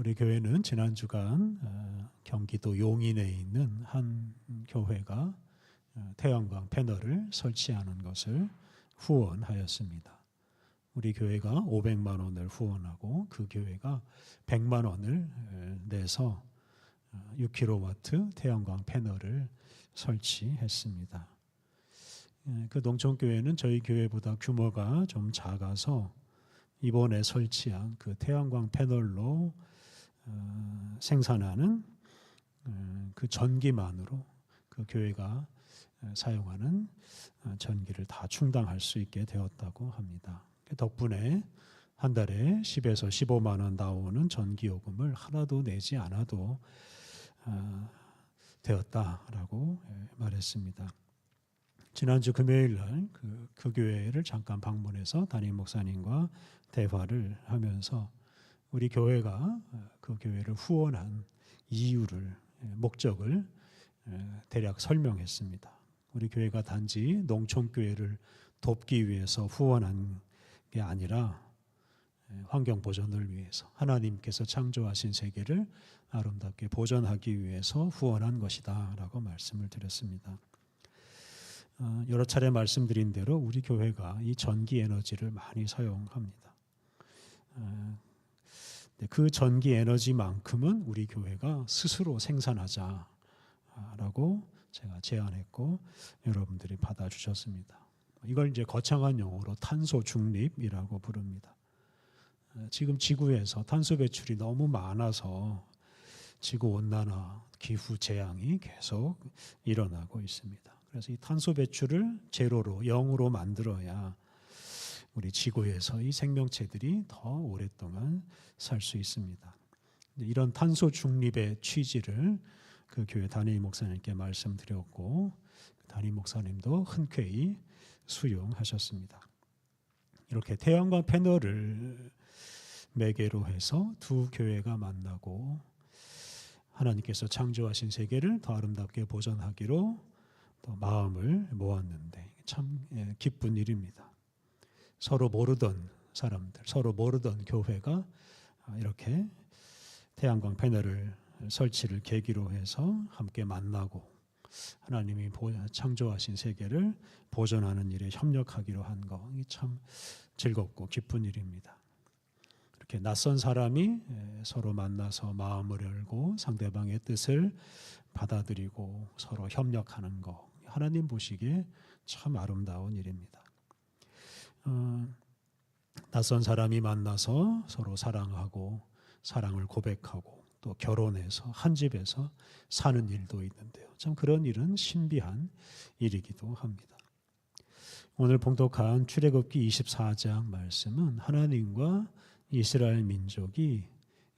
우리 교회는 지난 주간 어, 경기도 용인에 있는 한 교회가 어, 태양광 패널을 설치하는 것을 후원하였습니다. 우리 교회가 500만 원을 후원하고 그 교회가 100만 원을 내서 6kW 태양광 패널을 설치했습니다. 그 농촌교회는 저희 교회보다 규모가 좀 작아서 이번에 설치한 그 태양광 패널로 어, 생산하는 어, 그 전기만으로 그 교회가 어, 사용하는 전기를 다 충당할 수 있게 되었다고 합니다. 그 덕분에 한 달에 10에서 15만 원 나오는 전기 요금을 하나도 내지 않아도 되었다라고 예, 말했습니다. 지난주 금요일 날그 그 교회를 잠깐 방문해서 담임 목사님과 대화를 하면서 우리 교회가 그 교회를 후원한 이유를 목적을 대략 설명했습니다. 우리 교회가 단지 농촌 교회를 돕기 위해서 후원한 게 아니라 환경 보존을 위해서 하나님께서 창조하신 세계를 아름답게 보존하기 위해서 후원한 것이다라고 말씀을 드렸습니다. 어, 여러 차례 말씀드린 대로 우리 교회가 이 전기 에너지를 많이 사용합니다. 어, 그 전기 에너지만큼은 우리 교회가 스스로 생산하자라고 제가 제안했고 여러분들이 받아주셨습니다. 이걸 이제 거창한 용어로 탄소 중립이라고 부릅니다. 어, 지금 지구에서 탄소 배출이 너무 많아서 지구 온난화, 기후 재앙이 계속 일어나고 있습니다. 그래서 이 탄소 배출을 제로로 영으로 만들어야 우리 지구에서 이 생명체들이 더 오랫동안 살 수 있습니다. 이런 탄소 중립의 취지를 그 교회 담임 목사님께 말씀드렸고 담임 목사님도 흔쾌히 수용하셨습니다. 이렇게 태양광 패널을 매개로 해서 두 교회가 만나고 하나님께서 창조하신 세계를 더 아름답게 보존하기로 또 마음을 모았는데 참 예, 기쁜 일입니다. 서로 모르던 사람들, 서로 모르던 교회가 이렇게 태양광 패널을 설치를 계기로 해서 함께 만나고 하나님이 창조하신 세계를 보존하는 일에 협력하기로 한 거, 참 즐겁고 기쁜 일입니다. 이렇게 낯선 사람이 예, 서로 만나서 마음을 열고 상대방의 뜻을 받아들이고 서로 협력하는 거, 하나님 보시기에 참 아름다운 일입니다. 어, 낯선 사람이 만나서 서로 사랑하고 사랑을 고백하고 또 결혼해서 한 집에서 사는 일도 있는데요. 참 그런 일은 신비한 일이기도 합니다. 오늘 봉독한 출애굽기 24장 말씀은 하나님과 이스라엘 민족이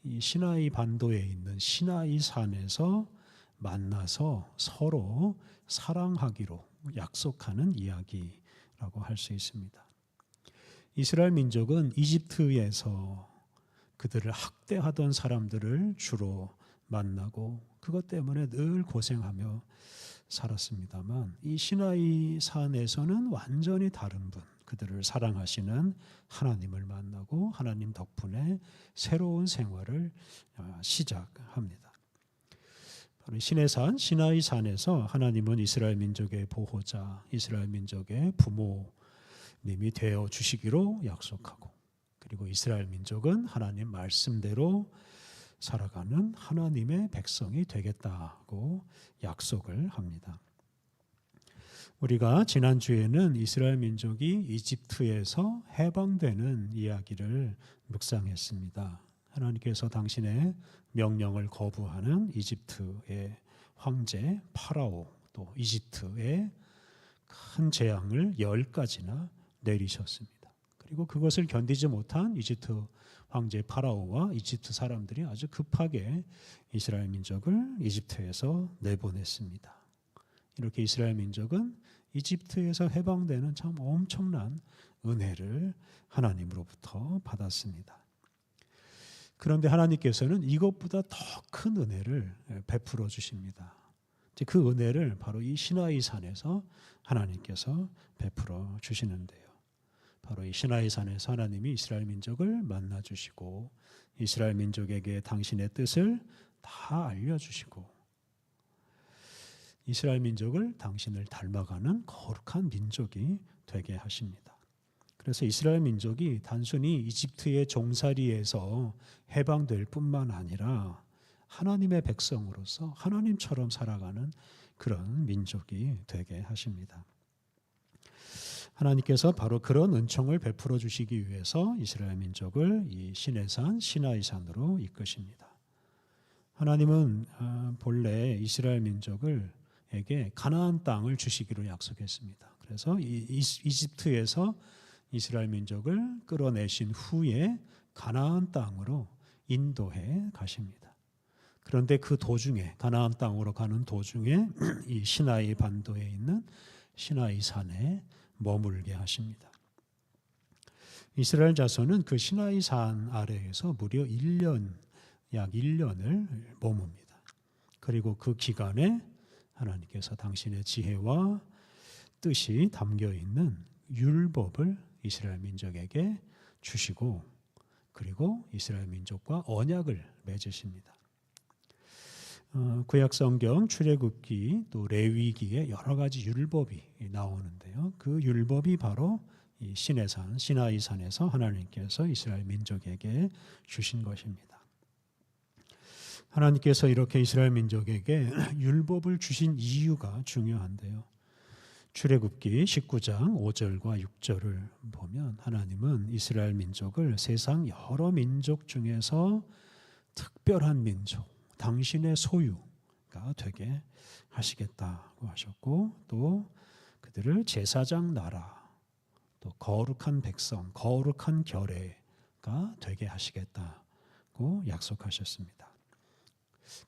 이 시나이 반도에 있는 시나이 산에서 만나서 서로 사랑하기로 약속하는 이야기라고 할 수 있습니다. 이스라엘 민족은 이집트에서 그들을 학대하던 사람들을 주로 만나고 그것 때문에 늘 고생하며 살았습니다만 이 시나이 산에서는 완전히 다른 분, 그들을 사랑하시는 하나님을 만나고 하나님 덕분에 새로운 생활을 아, 시작합니다. 바로 시내산 시나이 산에서 하나님은 이스라엘 민족의 보호자, 이스라엘 민족의 부모 님이 되어 주시기로 약속하고 그리고 이스라엘 민족은 하나님 말씀대로 살아가는 하나님의 백성이 되겠다고 약속을 합니다. 우리가 지난주에는 이스라엘 민족이 이집트에서 해방되는 이야기를 묵상했습니다. 하나님께서 당신의 명령을 거부하는 이집트의 황제 파라오 또 이집트의 큰 재앙을 열 가지나 내리셨습니다. 그리고 그것을 견디지 못한 이집트 황제 파라오와 이집트 사람들이 아주 급하게 이스라엘 민족을 이집트에서 내보냈습니다. 이렇게 이스라엘 민족은 이집트에서 해방되는 참 엄청난 은혜를 하나님으로부터 받았습니다. 그런데 하나님께서는 이것보다 더 큰 은혜를 베풀어 주십니다. 그 은혜를 바로 이 시나이 산에서 하나님께서 베풀어 주시는데요. 바로 이 시나이 산에서 하나님이 이스라엘 민족을 만나 주시고 이스라엘 민족에게 당신의 뜻을 다 알려 주시고 이스라엘 민족을 당신을 닮아가는 거룩한 민족이 되게 하십니다. 그래서 이스라엘 민족이 단순히 이집트의 종살이에서 해방될 뿐만 아니라 하나님의 백성으로서 하나님처럼 살아가는 그런 민족이 되게 하십니다. 하나님께서 바로 그런 은총을 베풀어 주시기 위해서 이스라엘 민족을 이 시내산 시나이산으로 이끄십니다. 하나님은 아, 본래 이스라엘 민족을 에게 가나안 땅을 주시기로 약속했습니다. 그래서 이 이집트에서 이스라엘 민족을 끌어내신 후에 가나안 땅으로 인도해 가십니다. 그런데 그 도중에 가나안 땅으로 가는 도중에 이 시나이 반도에 있는 시나이 산에 머물게 하십니다. 이스라엘 자손은 그 시나이 산 아래에서 무려 1년 약 1년을 머뭅니다. 그리고 그 기간에 하나님께서 당신의 지혜와 뜻이 담겨 있는 율법을 이스라엘 민족에게 주시고 그리고 이스라엘 민족과 언약을 맺으십니다. 어, 구약 성경 출애굽기 또 레위기에 여러 가지 율법이 나오는데요. 그 율법이 바로 이 시내산 시나이 산에서 하나님께서 이스라엘 민족에게 주신 것입니다. 하나님께서 이렇게 이스라엘 민족에게 율법을 주신 이유가 중요한데요. 출애굽기 19장 5절과 6절을 보면 하나님은 이스라엘 민족을 세상 여러 민족 중에서 특별한 민족, 당신의 소유가 되게 하시겠다고 하셨고 또 그들을 제사장 나라, 또 거룩한 백성, 거룩한 결례가 되게 하시겠다고 약속하셨습니다.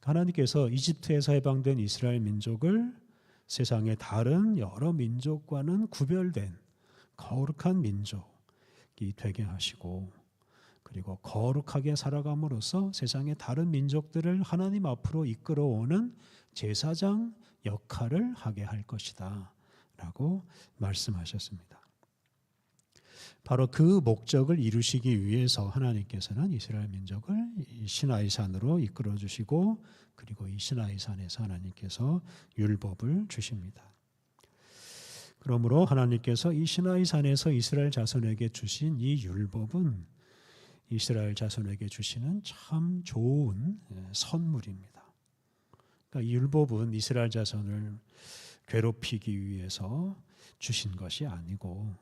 하나님께서 이집트에서 해방된 이스라엘 민족을 세상의 다른 여러 민족과는 구별된 거룩한 민족이 되게 하시고 그리고 거룩하게 살아감으로써 세상의 다른 민족들을 하나님 앞으로 이끌어오는 제사장 역할을 하게 할 것이다. 라고 말씀하셨습니다. 바로 그 목적을 이루시기 위해서 하나님께서는 이스라엘 민족을 시나이 산으로 이끌어 주시고 그리고 이 시나이 산에서 하나님께서 율법을 주십니다. 그러므로 하나님께서 이 시나이 산에서 이스라엘 자손에게 주신 이 율법은 이스라엘 자손에게 주시는 참 좋은 예, 선물입니다. 그러니까 율법은 이스라엘 자손을 괴롭히기 위해서 주신 것이 아니고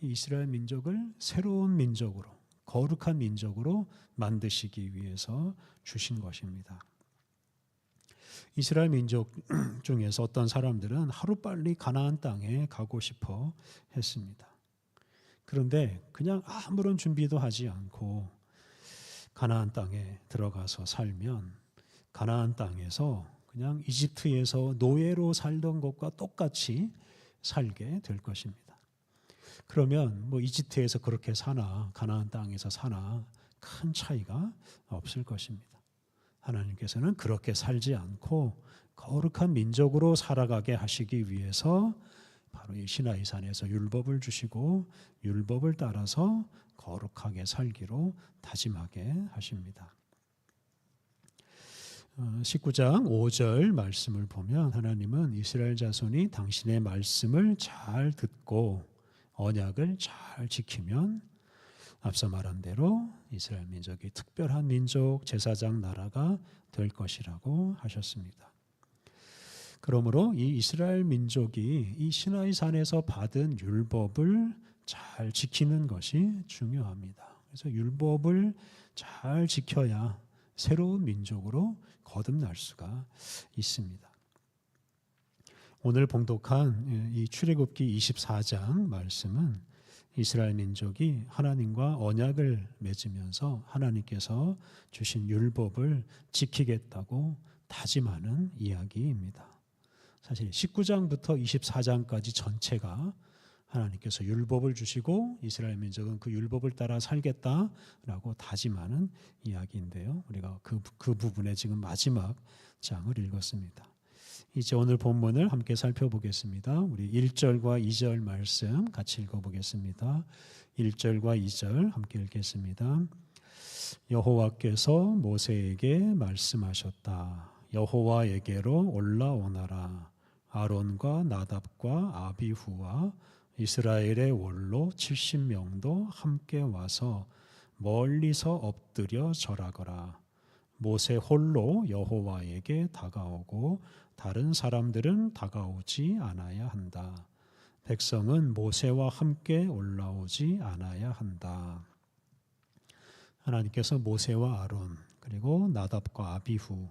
이스라엘 민족을 새로운 민족으로 거룩한 민족으로 만드시기 위해서 주신 것입니다. 이스라엘 민족 중에서 어떤 사람들은 하루빨리 가나안 땅에 가고 싶어 했습니다. 그런데 그냥 아무런 준비도 하지 않고 가나안 땅에 들어가서 살면 가나안 땅에서 그냥 이집트에서 노예로 살던 것과 똑같이 살게 될 것입니다. 그러면 뭐 이집트에서 그렇게 사나 가나안 땅에서 사나 큰 차이가 없을 것입니다. 하나님께서는 그렇게 살지 않고 거룩한 민족으로 살아가게 하시기 위해서 바로 이 시나이 산에서 율법을 주시고 율법을 따라서 거룩하게 살기로 다짐하게 하십니다. 19장 어, 5절 말씀을 보면 하나님은 이스라엘 자손이 당신의 말씀을 잘 듣고 언약을 잘 지키면 앞서 말한 대로 이스라엘 민족이 특별한 민족 제사장 나라가 될 것이라고 하셨습니다. 그러므로 이 이스라엘 민족이 이 시나이 산에서 받은 율법을 잘 지키는 것이 중요합니다. 그래서 율법을 잘 지켜야 새로운 민족으로 거듭날 수가 있습니다. 오늘 봉독한 예, 이 출애굽기 24장 말씀은 이스라엘 민족이 하나님과 언약을 맺으면서 하나님께서 주신 율법을 지키겠다고 다짐하는 이야기입니다. 사실 19장부터 24장까지 전체가 하나님께서 율법을 주시고 이스라엘 민족은 그 율법을 따라 살겠다라고 다짐하는 이야기인데요. 우리가 그, 그 부분에 지금 마지막 장을 읽었습니다. 이제 오늘 본문을 함께 살펴보겠습니다. 우리 1절과 2절 말씀 같이 읽어보겠습니다. 1절과 2절 함께 읽겠습니다. 여호와께서 모세에게 말씀하셨다. 여호와에게로 올라오너라. 아론과 나답과 아비후와 이스라엘의 원로 70명도 함께 와서 멀리서 엎드려 절하거라. 모세 홀로 여호와에게 다가오고 다른 사람들은 다가오지 않아야 한다. 백성은 모세와 함께 올라오지 않아야 한다. 하나님께서 모세와 아론 그리고 나답과 아비후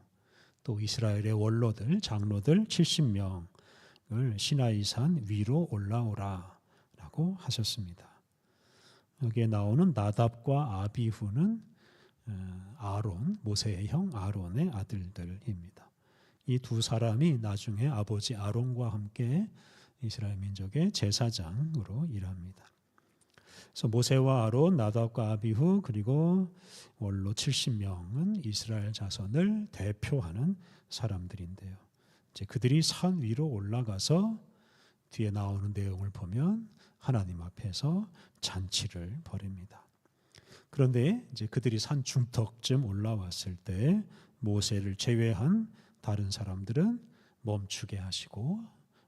또 이스라엘의 원로들 장로들 70명을 시나이산 위로 올라오라라고 하셨습니다. 여기에 나오는 나답과 아비후는 어, 아론 모세의 형 아론의 아들들입니다. 이 두 사람이 나중에 아버지 아론과 함께 이스라엘 민족의 제사장으로 일합니다. 그래서 모세와 아론, 나답과 아비후 그리고 원로 70명은 이스라엘 자손을 대표하는 사람들인데요. 이제 그들이 산 위로 올라가서 뒤에 나오는 내용을 보면 하나님 앞에서 잔치를 벌입니다. 그런데 이제 그들이 산 중턱쯤 올라왔을 때 모세를 제외한 다른 사람들은 멈추게 하시고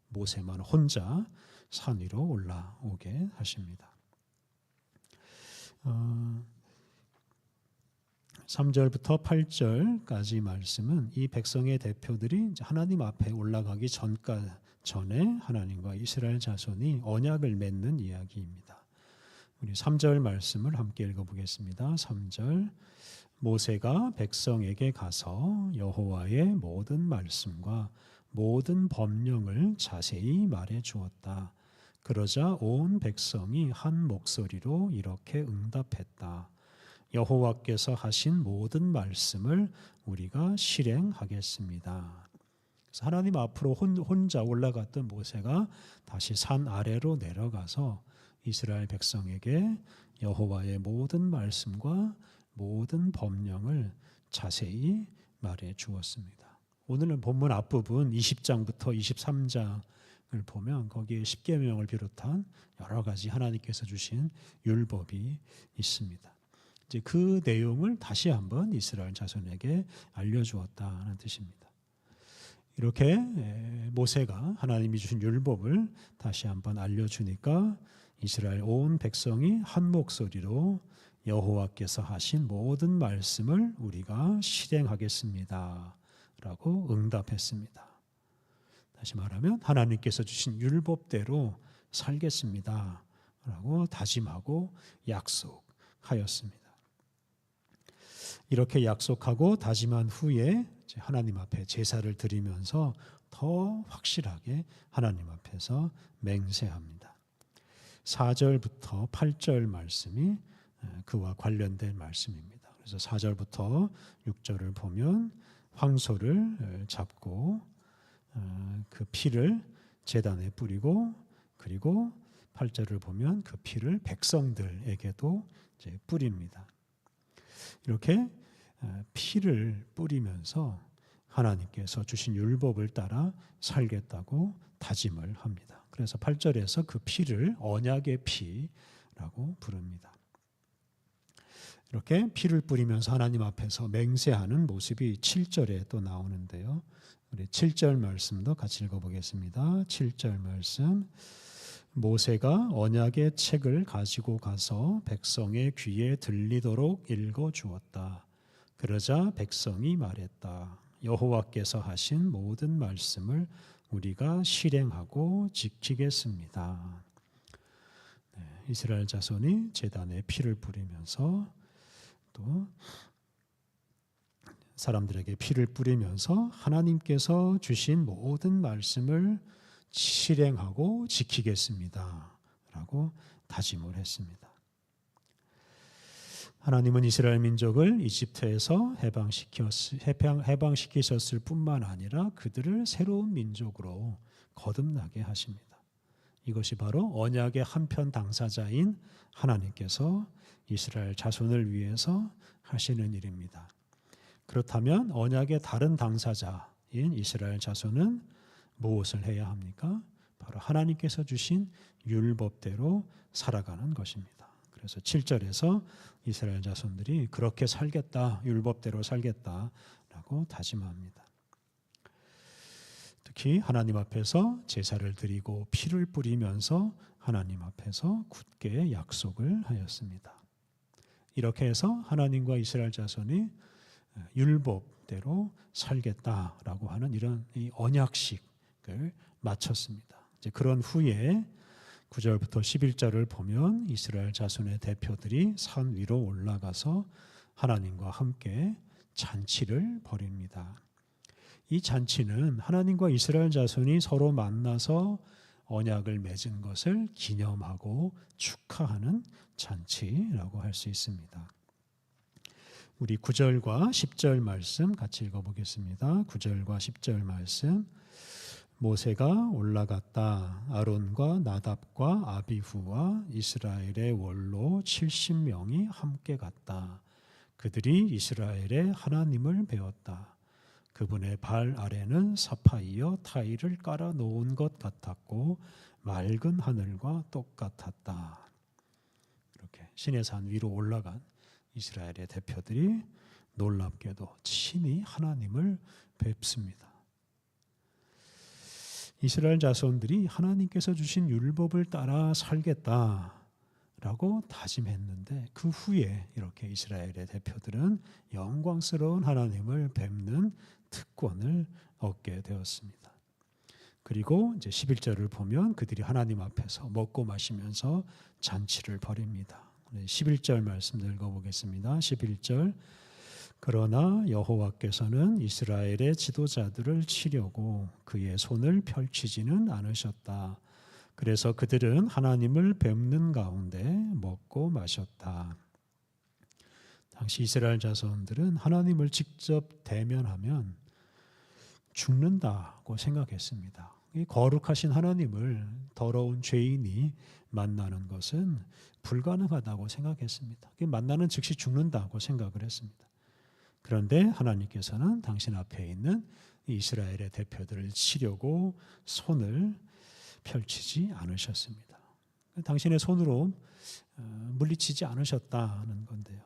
모세만 혼자 산 위로 올라오게 하십니다. 어, 3절부터 8절까지 말씀은 이 백성의 대표들이 하나님 앞에 올라가기 전까 전에 하나님과 이스라엘 자손이 언약을 맺는 이야기입니다. 우리 3절 말씀을 함께 읽어보겠습니다. 3절 모세가 백성에게 가서 여호와의 모든 말씀과 모든 법령을 자세히 말해 주었다. 그러자 온 백성이 한 목소리로 이렇게 응답했다. 여호와께서 하신 모든 말씀을 우리가 실행하겠습니다. 하나님 앞으로 혼자 올라갔던 모세가 다시 산 아래로 내려가서 이스라엘 백성에게 여호와의 모든 말씀과 모든 법령을 자세히 말해 주었습니다. 오늘은 본문 앞부분 20장부터 23장 을 보면 거기에 십계명을 비롯한 여러 가지 하나님께서 주신 율법이 있습니다. 이제 그 내용을 다시 한번 이스라엘 자손에게 알려주었다는 뜻입니다. 이렇게 모세가 하나님이 주신 율법을 다시 한번 알려주니까 이스라엘 온 백성이 한 목소리로 여호와께서 하신 모든 말씀을 우리가 실행하겠습니다. 라고 응답했습니다. 다시 말하면 하나님께서 주신 율법대로 살겠습니다. 라고 다짐하고 약속하였습니다. 이렇게 약속하고 다짐한 후에 하나님 앞에 제사를 드리면서 더 확실하게 하나님 앞에서 맹세합니다. 4절부터 8절 말씀이 그와 관련된 말씀입니다. 그래서 4절부터 6절을 보면 황소를 잡고 어, 그 피를 제단에 뿌리고 그리고 8절을 보면 그 피를 백성들에게도 이제 뿌립니다. 이렇게 어, 피를 뿌리면서 하나님께서 주신 율법을 따라 살겠다고 다짐을 합니다. 그래서 8절에서 그 피를 언약의 피라고 부릅니다. 이렇게 피를 뿌리면서 하나님 앞에서 맹세하는 모습이 7절에 또 나오는데요. 우리 7절 말씀도 같이 읽어보겠습니다. 7절 말씀. 모세가 언약의 책을 가지고 가서 백성의 귀에 들리도록 읽어 주었다. 그러자 백성이 말했다. 여호와께서 하신 모든 말씀을 우리가 실행하고 지키겠습니다. 네, 이스라엘 자손이 제단에 피를 뿌리면서 또 사람들에게 피를 뿌리면서 하나님께서 주신 모든 말씀을 실행하고 지키겠습니다. 라고 다짐을 했습니다. 하나님은 이스라엘 민족을 이집트에서 해방시키셨을 뿐만 아니라 그들을 새로운 민족으로 거듭나게 하십니다. 이것이 바로 언약의 한편 당사자인 하나님께서 이스라엘 자손을 위해서 하시는 일입니다. 그렇다면 언약의 다른 당사자 이스라엘 자손은 무엇을 해야 합니까? 바로 하나님께서 주신 율법대로 살아가는 것입니다. 그래서 7절에서 이스라엘 자손들이 그렇게 살겠다, 율법대로 살겠다라고 다짐합니다. 특히 하나님 앞에서 제사를 드리고 피를 뿌리면서 하나님 앞에서 굳게 약속을 하였습니다. 이렇게 해서 하나님과 이스라엘 자손이 율법대로 살겠다라고 하는 이런 언약식을 마쳤습니다. 이제 그런 후에 9절부터 11절을 보면 이스라엘 자손의 대표들이 산 위로 올라가서 하나님과 함께 잔치를 벌입니다. 이 잔치는 하나님과 이스라엘 자손이 서로 만나서 언약을 맺은 것을 기념하고 축하하는 잔치라고 할 수 있습니다. 우리 9절과 10절 말씀 같이 읽어 보겠습니다. 9절과 10절 말씀 모세가 올라갔다 아론과 나답과 아비후와 이스라엘의 원로 70명이 함께 갔다. 그들이 이스라엘의 하나님을 배웠다. 그분의 발 아래는 사파이어 타일을 깔아 놓은 것 같았고 맑은 하늘과 똑같았다. 이렇게 신의 산 위로 올라간 이스라엘의 대표들이 놀랍게도 친히 하나님을 뵙습니다. 이스라엘 자손들이 하나님께서 주신 율법을 따라 살겠다라고 다짐했는데 그 후에 이렇게 이스라엘의 대표들은 영광스러운 하나님을 뵙는 특권을 얻게 되었습니다. 그리고 이제 11절을 보면 그들이 하나님 앞에서 먹고 마시면서 잔치를 벌입니다. 11절 말씀 읽어보겠습니다. 11절 그러나 여호와께서는 이스라엘의 지도자들을 치려고 그의 손을 펼치지는 않으셨다. 그래서 그들은 하나님을 뵙는 가운데 먹고 마셨다. 당시 이스라엘 자손들은 하나님을 직접 대면하면 죽는다고 생각했습니다. 거룩하신 하나님을 더러운 죄인이 만나는 것은 불가능하다고 생각했습니다. 만나는 즉시 죽는다고 생각을 했습니다. 그런데 하나님께서는 당신 앞에 있는 이스라엘의 대표들을 치려고 손을 펼치지 않으셨습니다. 당신의 손으로 어, 물리치지 않으셨다는 건데요.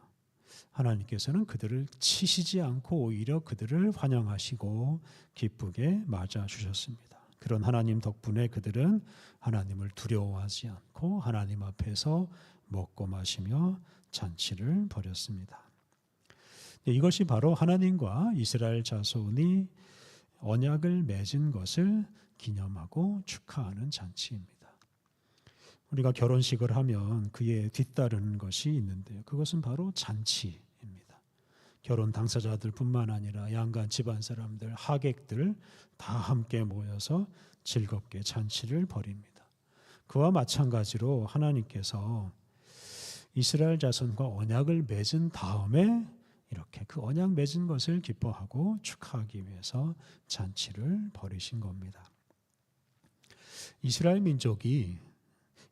하나님께서는 그들을 치시지 않고 오히려 그들을 환영하시고 기쁘게 맞아 주셨습니다. 그런 하나님 덕분에 그들은 하나님을 두려워하지 않고 하나님 앞에서 먹고 마시며 잔치를 벌였습니다. 네, 이것이 바로 하나님과 이스라엘 자손이 언약을 맺은 것을 기념하고 축하하는 잔치입니다. 우리가 결혼식을 하면 그에 뒤따르는 것이 있는데요. 그것은 바로 잔치입니다. 결혼 당사자들뿐만 아니라 양간 집안 사람들, 하객들 다 함께 모여서 즐겁게 잔치를 벌입니다. 그와 마찬가지로 하나님께서 이스라엘 자손과 언약을 맺은 다음에 이렇게 그 언약 맺은 것을 기뻐하고 축하하기 위해서 잔치를 벌이신 겁니다. 이스라엘 민족이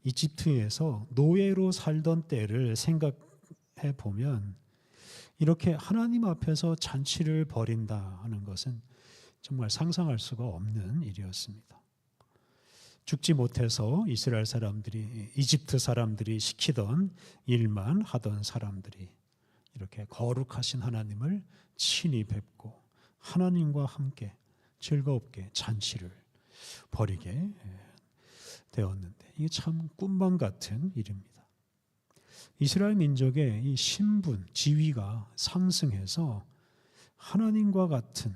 이집트에서 노예로 살던 때를 생각해 보면 이렇게 하나님 앞에서 잔치를 벌인다 하는 것은 정말 상상할 수가 없는 일이었습니다. 죽지 못해서 이스라엘 사람들이 이집트 사람들이 시키던 일만 하던 사람들이 이렇게 거룩하신 하나님을 친히 뵙고 하나님과 함께 즐겁게 잔치를 벌이게 되었는데 이게 참 꿈만 같은 일입니다. 이스라엘 민족의 이 신분, 지위가 상승해서 하나님과 같은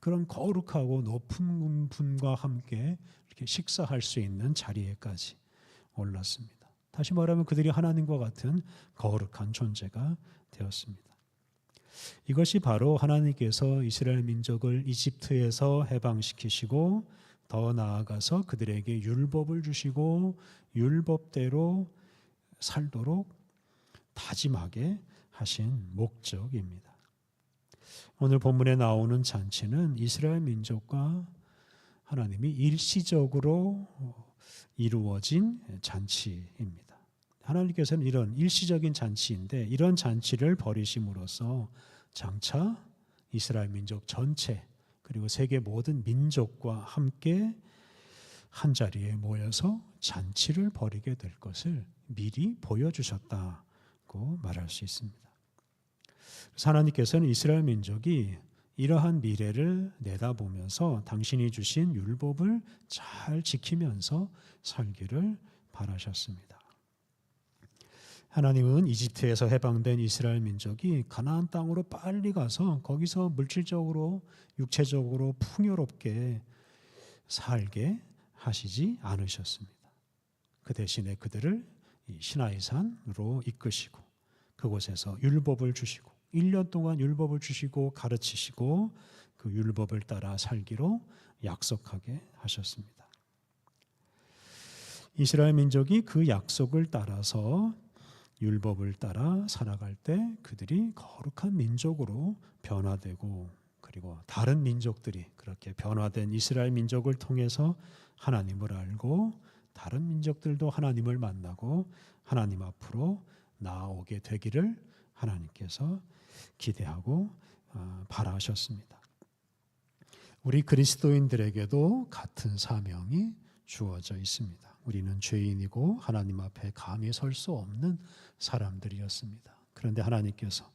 그런 거룩하고 높은 분과 함께 이렇게 식사할 수 있는 자리에까지 올랐습니다. 다시 말하면 그들이 하나님과 같은 거룩한 존재가 되었습니다. 이것이 바로 하나님께서 이스라엘 민족을 이집트에서 해방시키시고 더 나아가서 그들에게 율법을 주시고 율법대로 살도록 다짐하게 하신 목적입니다. 오늘 본문에 나오는 잔치는 이스라엘 민족과 하나님이 일시적으로 이루어진 잔치입니다. 하나님께서는 이런 일시적인 잔치인데 이런 잔치를 벌이심으로써 장차 이스라엘 민족 전체 그리고 세계 모든 민족과 함께 한 자리에 모여서 잔치를 벌이게 될 것을 미리 보여주셨다고 말할 수 있습니다. 하나님께서는 이스라엘 민족이 이러한 미래를 내다보면서 당신이 주신 율법을 잘 지키면서 살기를 바라셨습니다. 하나님은 이집트에서 해방된 이스라엘 민족이 가나안 땅으로 빨리 가서 거기서 물질적으로 육체적으로 풍요롭게 살게 하시지 않으셨습니다. 그 대신에 그들을 시나이산으로 이끄시고 그곳에서 율법을 주시고 1년 동안 율법을 주시고 가르치시고 그 율법을 따라 살기로 약속하게 하셨습니다. 이스라엘 민족이 그 약속을 따라서 율법을 따라 살아갈 때 그들이 거룩한 민족으로 변화되고 그리고 다른 민족들이 그렇게 변화된 이스라엘 민족을 통해서 하나님을 알고 다른 민족들도 하나님을 만나고 하나님 앞으로 나아오게 되기를 하나님께서 기대하고 어, 바라셨습니다. 우리 그리스도인들에게도 같은 사명이 주어져 있습니다. 우리는 죄인이고 하나님 앞에 감히 설 수 없는 사람들이었습니다. 그런데 하나님께서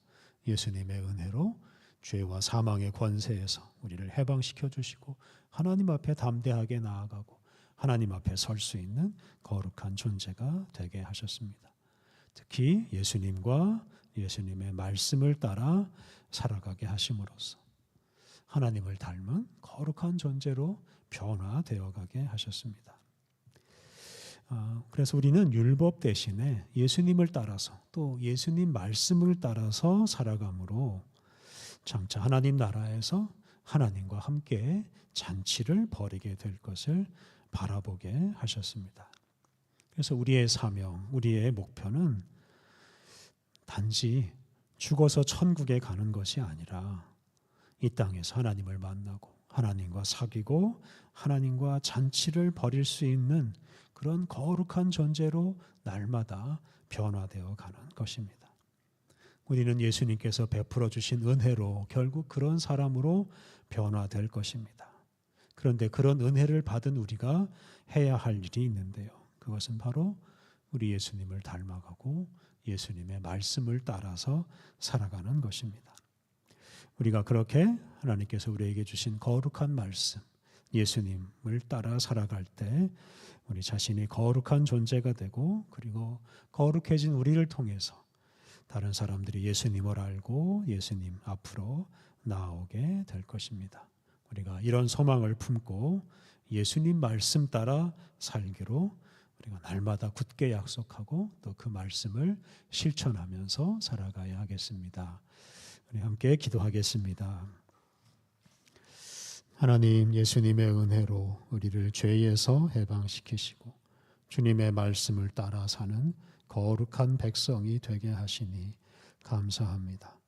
예수님의 은혜로 죄와 사망의 권세에서 우리를 해방시켜 주시고 하나님 앞에 담대하게 나아가고 하나님 앞에 설 수 있는 거룩한 존재가 되게 하셨습니다. 특히 예수님과 예수님의 말씀을 따라 살아가게 하심으로써 하나님을 닮은 거룩한 존재로 변화되어 가게 하셨습니다. 아, 그래서 우리는 율법 대신에 예수님을 따라서 또 예수님 말씀을 따라서 살아감으로 장차 하나님 나라에서 하나님과 함께 잔치를 벌이게 될 것을 바라보게 하셨습니다. 그래서 우리의 사명, 우리의 목표는 단지 죽어서 천국에 가는 것이 아니라 이 땅에서 하나님을 만나고 하나님과 사귀고 하나님과 잔치를 벌일 수 있는 그런 거룩한 존재로 날마다 변화되어 가는 것입니다. 우리는 예수님께서 베풀어 주신 은혜로 결국 그런 사람으로 변화될 것입니다. 그런데 그런 은혜를 받은 우리가 해야 할 일이 있는데요. 그것은 바로 우리 예수님을 닮아가고 예수님의 말씀을 따라서 살아가는 것입니다. 우리가 그렇게 하나님께서 우리에게 주신 거룩한 말씀, 예수님을 따라 살아갈 때 우리 자신이 거룩한 존재가 되고 그리고 거룩해진 우리를 통해서 다른 사람들이 예수님을 알고 예수님 앞으로 나오게 될 것입니다. 우리가 이런 소망을 품고 예수님 말씀 따라 살기로 우리가 날마다 굳게 약속하고 또 그 말씀을 실천하면서 살아가야 하겠습니다. 우리 함께 기도하겠습니다. 하나님 예수님의 은혜로 우리를 죄에서 해방시키시고 주님의 말씀을 따라 사는 거룩한 백성이 되게 하시니 감사합니다.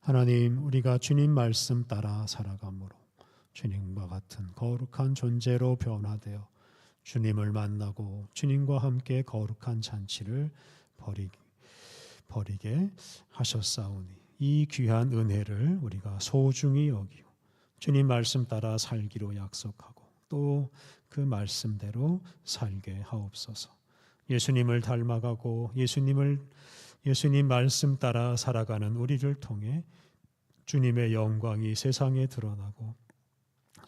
하나님 우리가 주님 말씀 따라 살아가므로 주님과 같은 거룩한 존재로 변화되어 주님을 만나고 주님과 함께 거룩한 잔치를 벌이, 벌이게 하셨사오니 이 귀한 은혜를 우리가 소중히 여기고 주님 말씀 따라 살기로 약속하고 또 그 말씀대로 살게 하옵소서. 예수님을 닮아가고 예수님을 예수님 말씀 따라 살아가는 우리를 통해 주님의 영광이 세상에 드러나고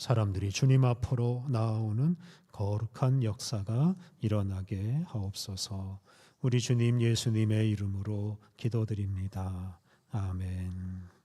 사람들이 주님 앞으로 나오는 거룩한 역사가 일어나게 하옵소서. 우리 주님 예수님의 이름으로 기도드립니다. 아멘.